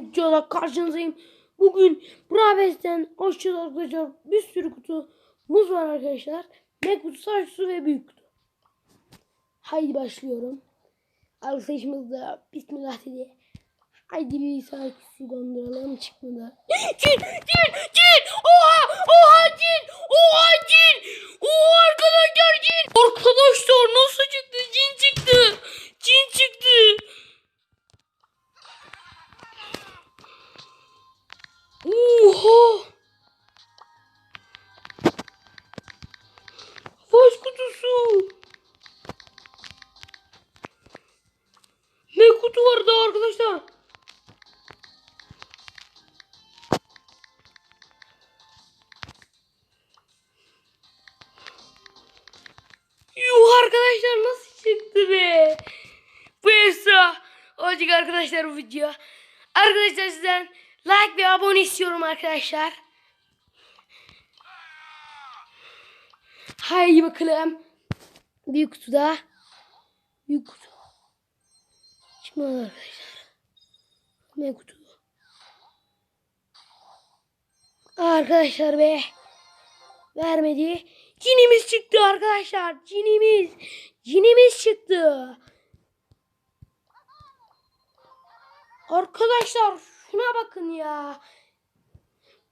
videoda karşınızdayım. Bugün Braves'ten açacağız arkadaşlar. Bir sürü kutumuz var arkadaşlar. Ne kutu, saç kutusu ve büyük kutu. Haydi başlıyorum. Alışverişimizde Bismillah dedi. Haydi bir saç kutusu donduralım çıkmadı. Cin! Cin! Cin! Oha! Oha cin! Oha cin! Arkadaşlar? Yuh arkadaşlar nasıl çıktı be? Bu esra. Olacak arkadaşlar bu video. Arkadaşlar sizden like ve abone istiyorum arkadaşlar. Haydi bakalım. Büyük kutuda. Büyük kutu. Çıkmadı arkadaşlar. Ne kutu? Arkadaşlar be. Vermedi. Cinimiz çıktı arkadaşlar. Cinimiz. Cinimiz çıktı. Arkadaşlar şuna bakın ya.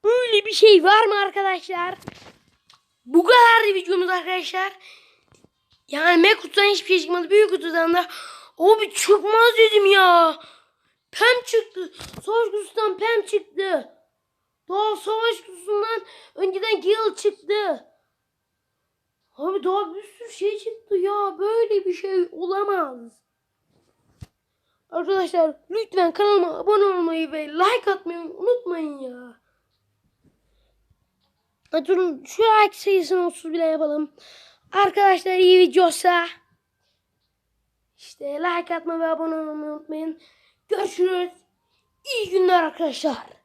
Böyle bir şey var mı arkadaşlar? Bu kadar videomuz arkadaşlar. Yani Mac kutudan hiçbir şey çıkmadı. Büyük kutudan da o bir çıkmaz dedim ya. Pem çıktı. Savaş kutusundan Pem çıktı. Daha savaş kutusundan önceden Gale çıktı. Abi daha bir sürü şey çıktı ya. Böyle bir şey olamaz. Arkadaşlar lütfen kanalıma abone olmayı ve like atmayı unutmayın ya. Durun şu like sayısını 30 bile yapalım. Arkadaşlar iyi videosa işte like atmayı ve abone olmayı unutmayın. Görüşürüz. İyi günler arkadaşlar.